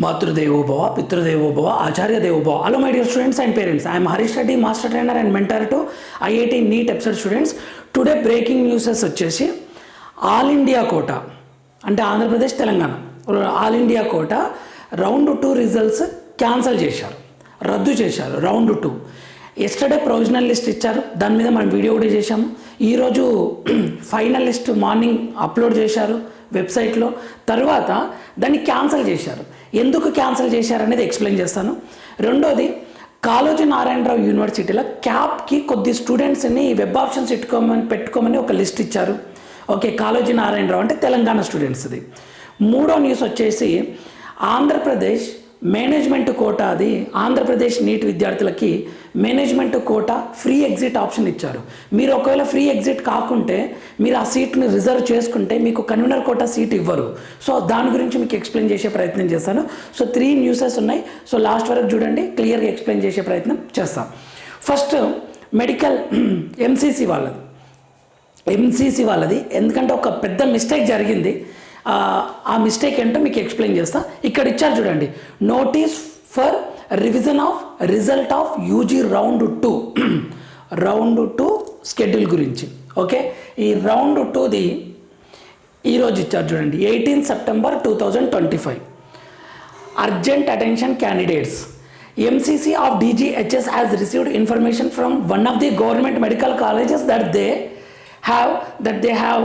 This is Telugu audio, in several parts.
మాతృదేవోభవ పితృదేవోభవ ఆచార్య దేవోభవ hello my dear students and parents I'm Harish Reddy master trainer and mentor to IIT NEET episode students today breaking newses వచ్చేసి ఆల్ ఇండియా కోట అంటే Andhra Pradesh Telangana. All India quota round two results cancel చేశారు రద్దు చేశారు round two yesterday provisional list ఇచ్చారు దాని మీద మనం వీడియో కూడా చేశాము. ఈరోజు ఫైనల్ లిస్ట్ మార్నింగ్ అప్లోడ్ చేశారు వెబ్సైట్లో తర్వాత దాన్ని క్యాన్సిల్ చేశారు. ఎందుకు క్యాన్సిల్ చేశారనేది ఎక్స్ప్లెయిన్ చేస్తాను. రెండోది కాళోజీ నారాయణరావు యూనివర్సిటీలో క్యాప్కి కొద్ది స్టూడెంట్స్ని వెబ్ ఆప్షన్స్ పెట్టుకోమని పెట్టుకోమని ఒక లిస్ట్ ఇచ్చారు. ఓకే కాళోజీ నారాయణరావు అంటే తెలంగాణ స్టూడెంట్స్ది. మూడో న్యూస్ వచ్చేసి ఆంధ్రప్రదేశ్ మేనేజ్మెంట్ కోటా అది ఆంధ్రప్రదేశ్ నీట్ విద్యార్థులకి management quota free exit option ఇచ్చారు. మీరు ఒకవేళ ఫ్రీ ఎగ్జిట్ కాకుంటే మీరు ఆ సీట్ని రిజర్వ్ చేసుకుంటే మీకు కన్వీనర్ కోటా సీట్ ఇవ్వరు. సో దాని గురించి మీకు ఎక్స్ప్లెయిన్ చేసే ప్రయత్నం చేస్తాను సో త్రీ న్యూసెస్ ఉన్నాయి. సో లాస్ట్ వరకు చూడండి క్లియర్గా ఎక్స్ప్లెయిన్ చేసే ప్రయత్నం చేస్తాం. ఫస్ట్ మెడికల్ ఎంసీసీ వాళ్ళది. ఎంసీసీ వాళ్ళది. ఎందుకంటే ఒక పెద్ద మిస్టేక్ జరిగింది. ఆ, ఆ మిస్టేక్ ఏంటో మీకు ఎక్స్ప్లెయిన్ చేస్తా. ఇక్కడ ఇచ్చారు చూడండి notice for revision of result of UG round two round two schedule గురించి. ఓకే ఈ రౌండ్ టూది ఈరోజు ఇచ్చారు చూడండి. Eighteen September two thousand twenty five urgent attention candidates MCC of DGHS has received information from one of the government medical colleges that they have that they have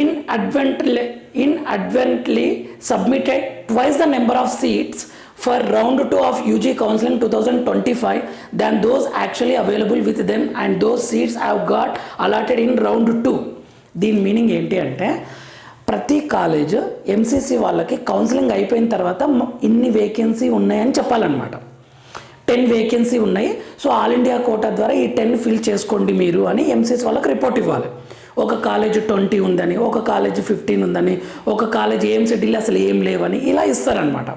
inadvertently inadvertently submitted twice the number of seats for round 2 of ug counseling 2025 than those actually available with them and those seats have got allotted in round 2 దీని మీనింగ్ ఏంటి అంటే ప్రతి కాలేజ్ ఎంసీసీ వాళ్ళకి కౌన్సిలింగ్ అయిపోయిన తర్వాత ఇన్ని వేకెన్సీ ఉన్నాయని చెప్పాలన్నమాట. టెన్ వేకెన్సీ ఉన్నాయి. సో ఆల్ ఇండియా కోటా ద్వారా ఈ టెన్ ఫిల్ చేసుకోండి మీరు అని ఎంసీసీ వాళ్ళకి రిపోర్ట్ ఇవ్వాలి. ఒక కాలేజ్ ట్వంటీ ఉందని ఒక కాలేజ్ ఫిఫ్టీన్ ఉందని ఒక కాలేజ్ ఏం సిటీలు అసలు ఏం లేవని ఇలా ఇస్తారనమాట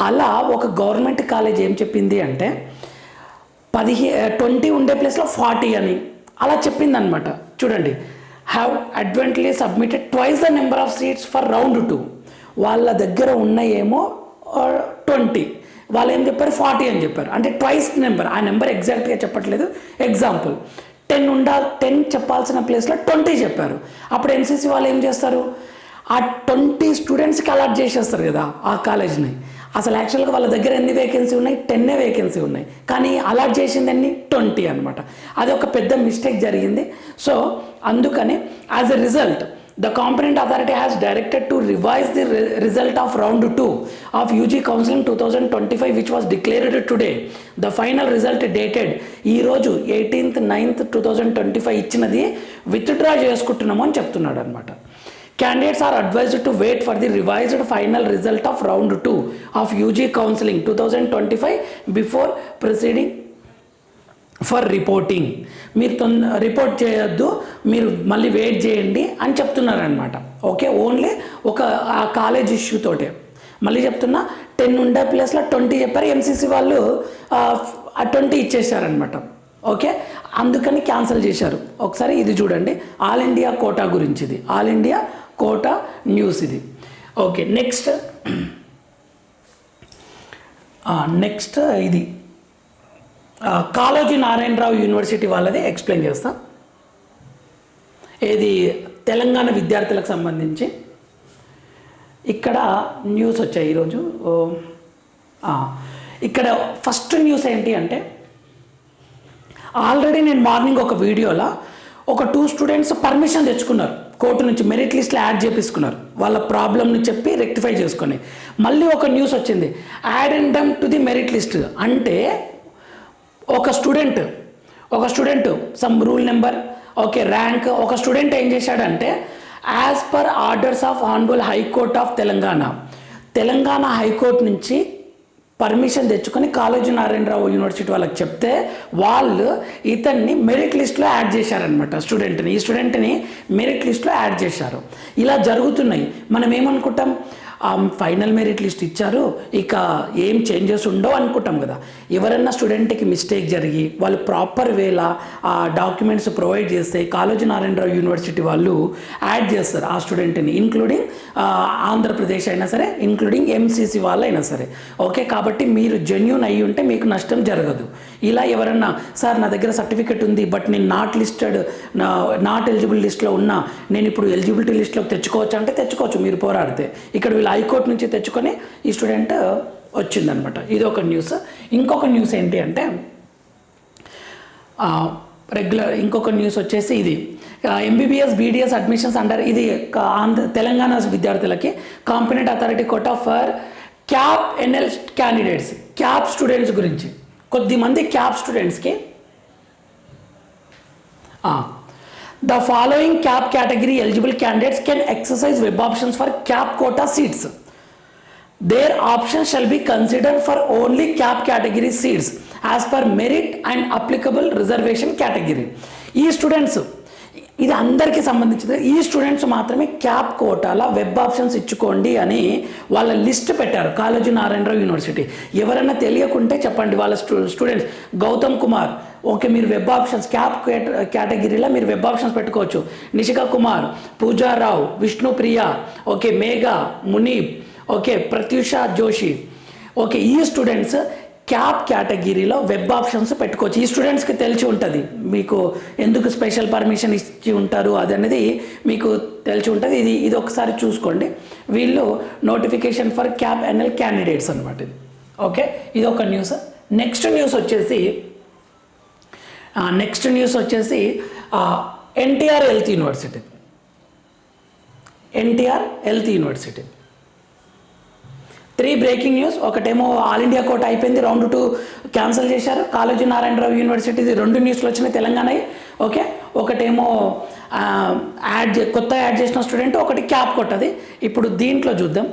అలా ఒక గవర్నమెంట్ కాలేజ్ ఏం చెప్పింది అంటే పదిహే ట్వంటీ ఉండే ప్లేస్లో ఫార్టీ అని. అలా చెప్పింది అనమాట చూడండి. Have advertently submitted twice the number of seats for round two వాళ్ళ దగ్గర ఉన్నాయేమో ట్వంటీ. వాళ్ళు ఏం చెప్పారు? ఫార్టీ అని చెప్పారు. అంటే ట్వైస్ నెంబర్ ఆ నెంబర్ ఎగ్జాక్ట్గా చెప్పట్లేదు. ఎగ్జాంపుల్ టెన్ ఉండా టెన్ చెప్పాల్సిన ప్లేస్లో ట్వంటీ చెప్పారు. అప్పుడు ఎన్సీసీ వాళ్ళు ఏం చేస్తారు? ఆ ట్వంటీ స్టూడెంట్స్కి అలాట్ చేసేస్తారు కదా ఆ కాలేజ్ని. అసలు యాక్చువల్గా వాళ్ళ దగ్గర ఎన్ని వేకెన్సీ ఉన్నాయి? టెన్నే వేకెన్సీ ఉన్నాయి. కానీ అలాట్ చేసింది అన్ని ట్వంటీ అనమాట అది ఒక పెద్ద మిస్టేక్ జరిగింది. సో అందుకని as a result the competent authority has directed to revise the result of round two of UG counselling two thousand twenty five which was declared today the final result dated ఈరోజు eighteenth ninth two thousand twenty five ఇచ్చినది విత్డ్రా చేసుకుంటున్నాము అని చెప్తున్నాడు అనమాట Candidates are advised to wait for the revised final result of round 2 of UG counseling 2025 before proceeding for reporting మీరు తొంద రిపోర్ట్ చేయొద్దు మీరు మళ్ళీ వెయిట్ చేయండి అని చెప్తున్నారనమాట ఓకే ఓన్లీ ఒక ఆ కాలేజ్ ఇష్యూ తోటే. మళ్ళీ చెప్తున్నా టెన్ ఉండే ప్లేస్లో ట్వంటీ చెప్పారు ఎంసీసీ వాళ్ళు ఆ ట్వంటీ ఇచ్చేసారనమాట ఓకే అందుకని క్యాన్సిల్ చేశారు. ఒకసారి ఇది చూడండి. ఆల్ ఇండియా కోటా గురించి ఇది ఆల్ ఇండియా కోట న్యూస్ ఇది. Okay next. నెక్స్ట్ ఇది. కాళోజీ నారాయణరావు యూనివర్సిటీ వాళ్ళది ఎక్స్ప్లెయిన్ చేస్తా. ఇది తెలంగాణ విద్యార్థులకు సంబంధించి. ఇక్కడ న్యూస్ వచ్చాయి ఈరోజు. ఇక్కడ ఫస్ట్ న్యూస్ ఏంటి అంటే ఆల్రెడీ నేను మార్నింగ్ ఒక వీడియోలో ఒక టూ స్టూడెంట్స్ పర్మిషన్ తెచ్చుకున్నారు. కోర్టు నుంచి మెరిట్ లిస్ట్లో యాడ్ చేపించుకున్నారు వాళ్ళ ప్రాబ్లమ్ని చెప్పి రెక్టిఫై చేసుకొని. మళ్ళీ ఒక న్యూస్ వచ్చింది. Addendum to the merit list అంటే ఒక స్టూడెంట్ ఒక student some rule number okay rank ఒక స్టూడెంట్ ఏం చేశాడంటే as per orders of honourable high court of Telangana Telangana high court నుంచి పర్మిషన్ తెచ్చుకొని కాళోజీ నారాయణరావు యూనివర్సిటీ వాళ్ళకి చెప్తే వాళ్ళు ఇతన్ని మెరిట్ లిస్ట్లో యాడ్ చేశారనమాట స్టూడెంట్ని ఈ స్టూడెంట్ని మెరిట్ లిస్ట్లో యాడ్ చేశారు. ఇలా జరుగుతున్నాయి. మనం ఏమనుకుంటాం? ఫైనల్ మెరిట్ లిస్ట్ ఇచ్చారు. ఇక ఏం చేంజెస్ ఉండవు అనుకుంటాం కదా. ఎవరన్నా స్టూడెంట్కి మిస్టేక్ జరిగి వాళ్ళు ప్రాపర్ వేలా ఆ డాక్యుమెంట్స్ ప్రొవైడ్ చేస్తే కాళోజీ నారాయణరావు యూనివర్సిటీ వాళ్ళు యాడ్ చేస్తారు ఆ స్టూడెంట్ని ఇంక్లూడింగ్ ఆంధ్రప్రదేశ్ అయినా సరే ఇంక్లూడింగ్ ఎంసీసీ వాళ్ళు అయినా సరే. ఓకే కాబట్టి మీరు జెన్యున్ అయ్యి ఉంటే మీకు నష్టం జరగదు. ఇలా ఎవరన్నా సార్ నా దగ్గర సర్టిఫికెట్ ఉంది బట్ నేను నాట్ లిస్టెడ్ నాట్ ఎలిజిబుల్ లిస్ట్లో ఉన్నా నేను ఇప్పుడు ఎలిజిబిలిటీ లిస్ట్లోకి తెచ్చుకోవచ్చు? అంటే తెచ్చుకోవచ్చు మీరు పోరాడితే. ఇక్కడ వీళ్ళు హైకోర్టు నుంచి తెచ్చుకొని ఈ స్టూడెంట్ వచ్చిందనమాట. ఇది ఒక న్యూస్. ఇంకొక న్యూస్ ఏంటి అంటే రెగ్యులర్ ఇంకొక న్యూస్ వచ్చేసి ఇది. ఎంబీబీఎస్ బీడీఎస్ అడ్మిషన్స్ అండర్ ఇది ఆంధ్ర తెలంగాణ విద్యార్థులకి competent authority quota for CAP NL candidates CAP students గురించి. కొద్దిమంది క్యాప్ స్టూడెంట్స్కి The following CAP category eligible candidates can exercise web options for CAP quota seats. Their options shall be considered for only CAP category seats as per merit and applicable reservation category. E students, ఇది అందరికీ సంబంధించింది ఈ స్టూడెంట్స్ మాత్రమే క్యాప్ కోటాల వెబ్ ఆప్షన్స్ ఇచ్చుకోండి అని వాళ్ళ లిస్ట్ పెట్టారు. కాలేజీ నారాయణరావు యూనివర్సిటీ. ఎవరైనా తెలియకుంటే చెప్పండి వాళ్ళ స్టూ స్టూడెంట్స్. గౌతమ్ కుమార్. ఓకే మీరు వెబ్ ఆప్షన్స్ క్యాప్ కేటగిరీలో మీరు వెబ్ ఆప్షన్స్ పెట్టుకోవచ్చు. Nishika Kumar Pooja Rao Vishnupriya okay Megha Munib okay Pratyusha Joshi. Okay ఈ స్టూడెంట్స్ క్యాప్ కేటగిరీలో వెబ్ ఆప్షన్స్ పెట్టుకోవచ్చు. ఈ స్టూడెంట్స్కి తెలిసి ఉంటుంది. మీకు ఎందుకు స్పెషల్ పర్మిషన్ ఇచ్చి ఉంటారు అది అనేది మీకు తెలిసి ఉంటుంది. ఇది ఇది ఒకసారి చూసుకోండి. వీళ్ళు notification for CAP NL candidates అనమాట ఇది. ఓకే? ఇది ఒక న్యూస్. నెక్స్ట్ న్యూస్ వచ్చేసి నెక్స్ట్ న్యూస్ వచ్చేసి NTR health university. NTR health university. Three breaking news. ఒకటేమో ఆల్ ఇండియా కోట అయిపోయింది. రౌండ్ టూ క్యాన్సిల్ చేశారు. కాలేజీ నారాయణరావు యూనివర్సిటీది రెండు న్యూస్లు వచ్చినాయి తెలంగాణ ఓకే? ఒకటేమో యాడ్ చే- కొత్త యాడ్ చేసిన స్టూడెంట్ ఒకటి క్యాప్ కొట్టది. ఇప్పుడు దీంట్లో చూద్దాం.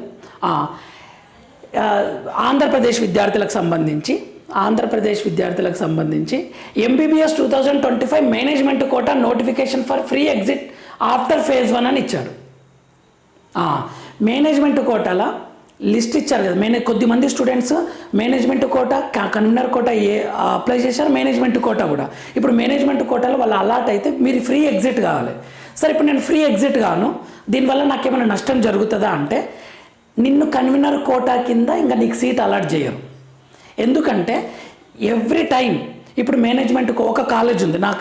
ఆంధ్రప్రదేశ్ విద్యార్థులకు సంబంధించి ఆంధ్రప్రదేశ్ విద్యార్థులకు సంబంధించి MBBS two thousand twenty five management quota notification for free exit after phase one అని ఇచ్చారు. మేనేజ్మెంట్ కోటాల లిస్ట్ ఇచ్చారు కదా. మేనే కొద్దిమంది students management quota convener quota ఏ అప్లై చేశారు. మేనేజ్మెంట్ కోట కూడా. ఇప్పుడు మేనేజ్మెంట్ కోటాలో వాళ్ళు అలాట్ అయితే మీరు ఫ్రీ ఎగ్జిట్ కావాలి. సరే ఇప్పుడు నేను ఫ్రీ ఎగ్జిట్ కాను. దీనివల్ల నాకేమైనా నష్టం జరుగుతుందా అంటే నిన్ను కన్వీనర్ కోటా కింద ఇంకా నీకు సీట్ అలాట్ చేయరు. ఎందుకంటే ఎవ్రీ టైం ఇప్పుడు మేనేజ్మెంట్కి ఒక కాలేజ్ ఉంది. నా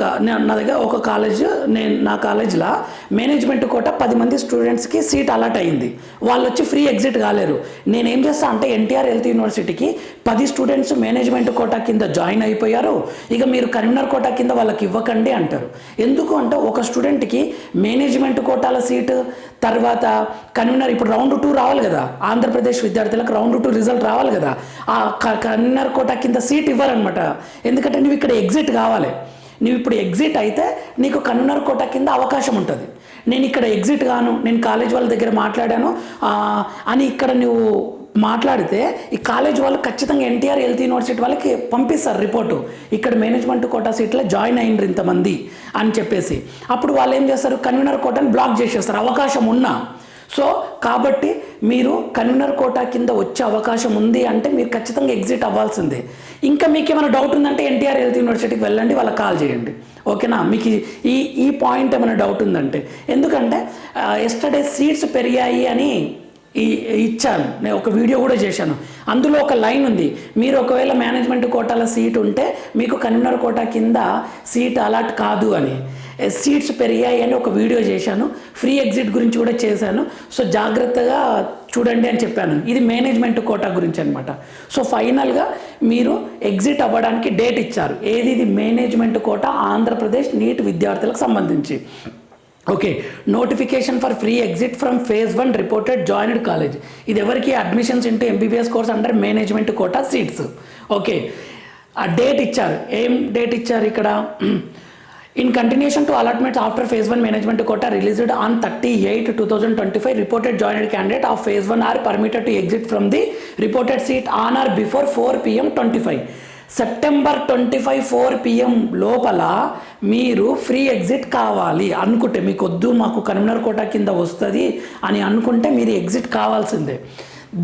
నా దగ్గర ఒక కాలేజ్ నేను నా కాలేజ్లో మేనేజ్మెంట్ కోట పది మంది స్టూడెంట్స్కి సీట్ అలాట్ అయింది వాళ్ళు వచ్చి ఫ్రీ ఎగ్జిట్ కాలేరు. నేను ఏం చేస్తా అంటే ఎన్టీఆర్ హెల్త్ యూనివర్సిటీకి పది స్టూడెంట్స్ మేనేజ్మెంట్ కోటా కింద జాయిన్ అయిపోయారు. ఇక మీరు కరీంనగర్ కోటా కింద వాళ్ళకి ఇవ్వకండి అంటారు. ఎందుకు అంటే ఒక స్టూడెంట్కి మేనేజ్మెంట్ కోటాల సీటు తర్వాత కన్వీనర్ ఇప్పుడు రౌండ్ టూ రావాలి కదా. ఆంధ్రప్రదేశ్ విద్యార్థులకు రౌండ్ టూ రిజల్ట్ రావాలి కదా. ఆ కన్వీనర్ కోట కింద సీట్ ఇవ్వాలన్నమాట. ఎందుకంటే నువ్వు ఇక్కడ ఎగ్జిట్ కావాలి. నువ్వు ఇప్పుడు ఎగ్జిట్ అయితే నీకు కన్వీనర్ కోట కింద అవకాశం ఉంటుంది. నేను ఇక్కడ ఎగ్జిట్ గాను నేను కాలేజ్ వాళ్ళ దగ్గర మాట్లాడాను. అని ఇక్కడ నువ్వు మాట్లాడితే ఈ కాలేజ్ వాళ్ళు ఖచ్చితంగా ఎన్టీఆర్ హెల్త్ యూనివర్సిటీ వాళ్ళకి పంపిస్తారు రిపోర్టు. ఇక్కడ మేనేజ్మెంట్ కోటా సీట్లో జాయిన్ అయినరు ఇంతమంది అని చెప్పేసి. అప్పుడు వాళ్ళు ఏం చేస్తారు? కన్వీనర్ కోటాని బ్లాక్ చేసేస్తారు. అవకాశం ఉన్నా. సో కాబట్టి మీరు కన్వీనర్ కోటా కింద వచ్చే అవకాశం ఉంది అంటే మీరు ఖచ్చితంగా ఎగ్జిట్ అవ్వాల్సిందే. ఇంకా మీకు ఏమైనా డౌట్ ఉందంటే ఎన్టీఆర్ హెల్త్ యూనివర్సిటీకి వెళ్ళండి వాళ్ళకి కాల్ చేయండి. ఓకేనా? మీకు ఈ- ఈ పాయింట్ ఏమైనా డౌట్ ఉందంటే. ఎందుకంటే ఎస్టర్డే సీట్స్ పెరిగాయి అని ఇచ్చాను. నేను ఒక వీడియో కూడా చేశాను. అందులో ఒక లైన్ ఉంది. మీరు ఒకవేళ మేనేజ్మెంట్ కోటాల సీట్ ఉంటే మీకు కన్వీనర్ కోటా కింద సీట్ అలాట్ కాదు అని. సీట్స్ పెరిగాయి అని ఒక వీడియో చేశాను. ఫ్రీ ఎగ్జిట్ గురించి కూడా చేశాను. సో జాగ్రత్తగా చూడండి అని చెప్పాను. ఇది మేనేజ్మెంట్ కోటా గురించి అనమాట సో ఫైనల్గా మీరు ఎగ్జిట్ అవ్వడానికి డేట్ ఇచ్చారు. ఏది ఇది? మేనేజ్మెంట్ కోటా ఆంధ్రప్రదేశ్ నీట్ విద్యార్థులకు సంబంధించి. Okay notification for free exit from phase one reported joined college ఇది ఎవరికి? Admissions into MBBS course under management quota seats okay ఆ డేట్ ఇచ్చారు. ఏం డేట్ ఇచ్చారు ఇక్కడ? In continuation to allotments after phase one management quota released on thirty eight two thousand twenty five reported joined candidate of phase one are permitted to exit from the reported seat on or before four PM twenty five September twenty five four PM లోపల మీరు ఫ్రీ ఎగ్జిట్ కావాలి. అనుకుంటే మీకు వద్దు మాకు కన్వీనర్ కోట కింద వస్తుంది అని అనుకుంటే మీరు ఎగ్జిట్ కావాల్సిందే.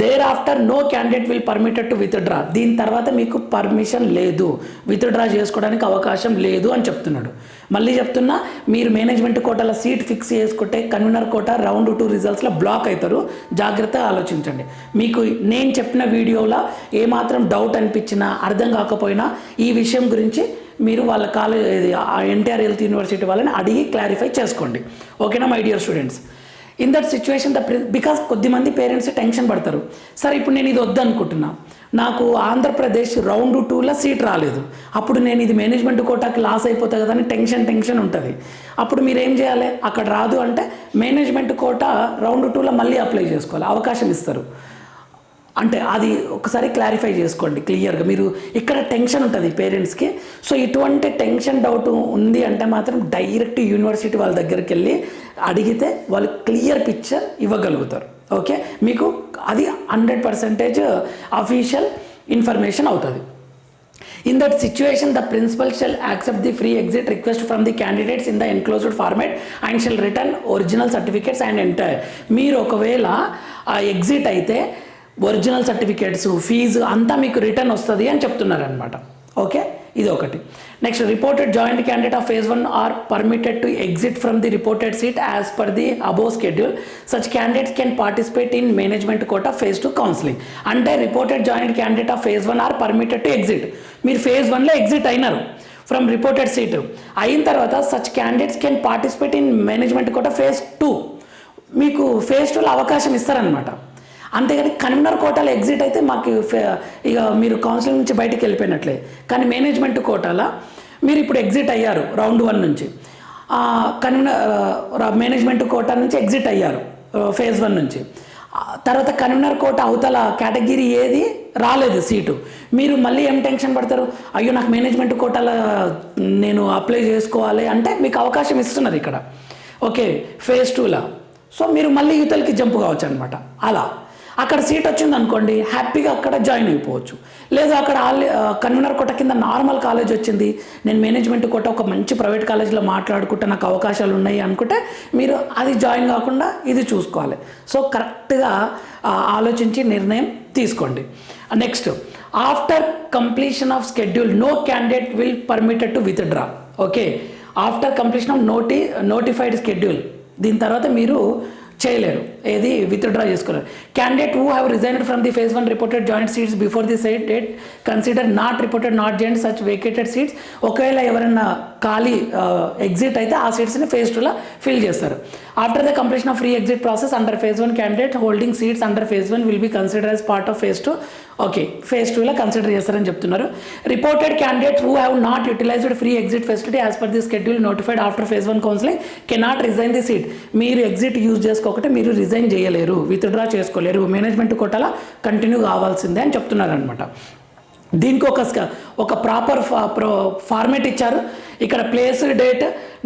Thereafter no candidate will permitted to withdraw దీని తర్వాత మీకు పర్మిషన్ లేదు. విత్డ్రా చేసుకోవడానికి అవకాశం లేదు అని చెప్తున్నాడు. మళ్ళీ చెప్తున్నా మీరు మేనేజ్మెంట్ కోటాల సీట్ ఫిక్స్ చేసుకుంటే కన్వీనర్ కోట రౌండ్ టూ రిజల్ట్స్లో బ్లాక్ అవుతారు జాగ్రత్తగా ఆలోచించండి. మీకు నేను చెప్పిన వీడియోలో ఏమాత్రం డౌట్ అనిపించినా అర్థం కాకపోయినా ఈ విషయం గురించి మీరు వాళ్ళ కాలేజ్ ఎన్టీఆర్ హెల్త్ యూనివర్సిటీ వాళ్ళని అడిగి క్లారిఫై చేసుకోండి. ఓకేనా my dear students in that situation the because కొద్దిమంది పేరెంట్స్ టెన్షన్ పడతారు. సరే ఇప్పుడు నేను ఇది వద్దనుకుంటున్నా. నాకు ఆంధ్రప్రదేశ్ రౌండ్ టూలో సీట్ రాలేదు. అప్పుడు నేను ఇది మేనేజ్మెంట్ కోటాకి లాస్ అయిపోతా కదా అని టెన్షన్ టెన్షన్ ఉంటుంది. అప్పుడు మీరు ఏం చేయాలి? అక్కడ రాదు అంటే మేనేజ్మెంట్ కోటా రౌండ్ టూలో మళ్ళీ అప్లై చేసుకోవాలి. అవకాశం ఇస్తారు. అంటే అది ఒకసారి క్లారిఫై చేసుకోండి క్లియర్గా మీరు ఇక్కడ టెన్షన్ ఉంటుంది పేరెంట్స్కి సో ఇటువంటి టెన్షన్ డౌట్ ఉంది అంటే మాత్రం డైరెక్ట్ యూనివర్సిటీ వాళ్ళ దగ్గరికి వెళ్ళి అడిగితే వాళ్ళు క్లియర్ పిక్చర్ ఇవ్వగలుగుతారు. ఓకే మీకు అది హండ్రెడ్ పర్సెంటేజ్ అఫీషియల్ ఇన్ఫర్మేషన్ అవుతుంది. In that situation the principal shall accept the free exit request from the candidates in the enclosed format and shall return original certificates and enter మీరు ఒకవేళ ఆ ఎగ్జిట్ అయితే ఒరిజినల్ సర్టిఫికేట్స్ ఫీజు అంతా మీకు రిటర్న్ వస్తుంది అని చెప్తున్నారనమాట ఓకే ఇది ఒకటి. Next reported joined candidate of phase one are permitted to exit from the reported seat as per the above schedule such candidates can participate in management quota phase two counselling అంటే reported joined candidate of phase one are permitted to exit మీరు ఫేజ్ వన్లో ఎగ్జిట్ అయినారు ఫ్రమ్ రిపోర్టెడ్ సీట్ అయిన తర్వాత such candidates can participate in management quota phase two మీకు ఫేజ్ టూలో అవకాశం ఇస్తారనమాట అంతేగాని కన్వీనర్ కోటాలో ఎగ్జిట్ అయితే మాకు ఫే- ఇక మీరు కౌన్సిలింగ్ నుంచి బయటకు వెళ్ళిపోయినట్లే. కానీ మేనేజ్మెంట్ కోటాలో మీరు ఇప్పుడు ఎగ్జిట్ అయ్యారు రౌండ్ వన్ నుంచి. కన్వీనర్ మేనేజ్మెంట్ కోటా నుంచి ఎగ్జిట్ అయ్యారు ఫేజ్ వన్ నుంచి. తర్వాత కన్వీనర్ కోట అవతల కేటగిరీ ఏది? రాలేదు సీటు. మీరు మళ్ళీ ఏం టెన్షన్ పడతారు? అయ్యో నాకు మేనేజ్మెంట్ కోటాలో నేను అప్లై చేసుకోవాలి అంటే మీకు అవకాశం ఇస్తున్నారు ఇక్కడ. ఓకే ఫేజ్ టూలో. సో మీరు మళ్ళీ యువతలకి జంప్ కావచ్చు అనమాట అలా. అక్కడ సీట్ వచ్చింది అనుకోండి హ్యాపీగా అక్కడ జాయిన్ అయిపోవచ్చు. లేదు అక్కడ ఆల్ కన్వీనర్ కోట కింద నార్మల్ కాలేజ్ వచ్చింది నేను మేనేజ్మెంట్ కోట ఒక మంచి ప్రైవేట్ కాలేజ్లో మాట్లాడుకుంటే నాకు అవకాశాలు ఉన్నాయి అనుకుంటే మీరు అది జాయిన్ కాకుండా ఇది చూసుకోవాలి. సో కరెక్ట్గా ఆలోచించి నిర్ణయం తీసుకోండి. Next after completion of schedule no candidate will permitted to withdraw. Okay after completion of నోటి నోటిఫైడ్ స్కెడ్యూల్. దీని తర్వాత మీరు చేయలేరు. ఏది విత్డ్రా చేసుకోలేరు. Candidate who have resigned from the phase one reported joined seats before the said date consider not reported not joined such vacated seats ఒకవేళ ఎవరైనా ఖాళీ ఎగ్జిట్ అయితే ఆ సీట్స్ని ఫేజ్ టూలో ఫిల్ చేస్తారు. After the completion of free exit process under phase one candidate holding seats under phase one will be consider as part of phase two okay phase టూలో కన్సిడర్ చేస్తారని చెప్తున్నారు. Reported candidate who have not utilised free exit facility as per the schedule notified after phase one counselling cannot resign the seat మీరు ఎగ్జిట్ యూజ్ చేసుకోకపోతే మీరు రిజైన్ చేయలేరు. విత్డ్రా చేసుకోలేరు. మేనేజ్మెంట్ కోటలా కంటిన్యూ కావాల్సిందే అని చెప్తున్నారు అనమాట దీనికి ఒక ఒక ప్రాపర్ ఫార్మేట్ ఇచ్చారు. ఇక్కడ place date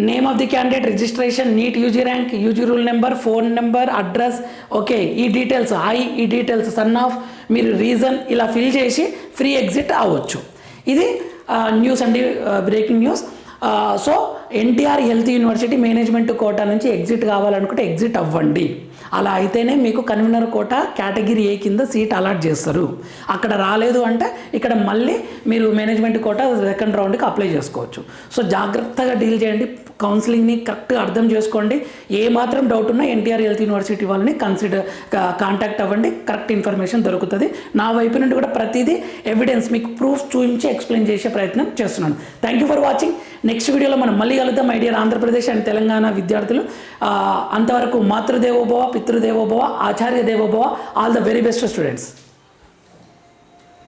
name of the candidate registration NEET UG rank UG rule number phone number address okay ఈ డీటెయిల్స్ ఐ ఈ డీటెయిల్స్ సన్ ఆఫ్ మీరు రీజన్ ఇలా ఫిల్ చేసి ఫ్రీ ఎగ్జిట్ అవ్వచ్చు. ఇది న్యూస్ అండి breaking news so NTR health university management quota నుంచి ఎగ్జిట్ కావాలనుకుంటే ఎగ్జిట్ అవ్వండి. అలా అయితేనే మీకు కన్వీనర్ కోట కేటగిరీ ఏ కింద సీట్ అలాట్ చేస్తారు. అక్కడ రాలేదు అంటే ఇక్కడ మళ్ళీ మీరు మేనేజ్మెంట్ కోట సెకండ్ రౌండ్కి అప్లై చేసుకోవచ్చు. సో జాగ్రత్తగా డీల్ చేయండి. కౌన్సిలింగ్ని కరెక్ట్గా అర్థం చేసుకోండి. ఏ మాత్రం డౌట్ ఉన్నా ఎన్టీఆర్ హెల్త్ యూనివర్సిటీ వాళ్ళని కన్సిడర్ కాంటాక్ట్ అవ్వండి. కరెక్ట్ ఇన్ఫర్మేషన్ దొరుకుతుంది. నా వైపు నుండి కూడా ప్రతిదీ ఎవిడెన్స్ మీకు ప్రూఫ్ చూపించి ఎక్స్ప్లెయిన్ చేసే ప్రయత్నం చేస్తున్నాను. Thank you for watching. Next వీడియోలో మనం మళ్ళీ కలుద్దాం. ఐడియర్ ఆంధ్రప్రదేశ్ అండ్ తెలంగాణ విద్యార్థులు. అంతవరకు మాతృదేవోభవ పితృదేవోభవ ఆచార్య దేవోభవ all the very best students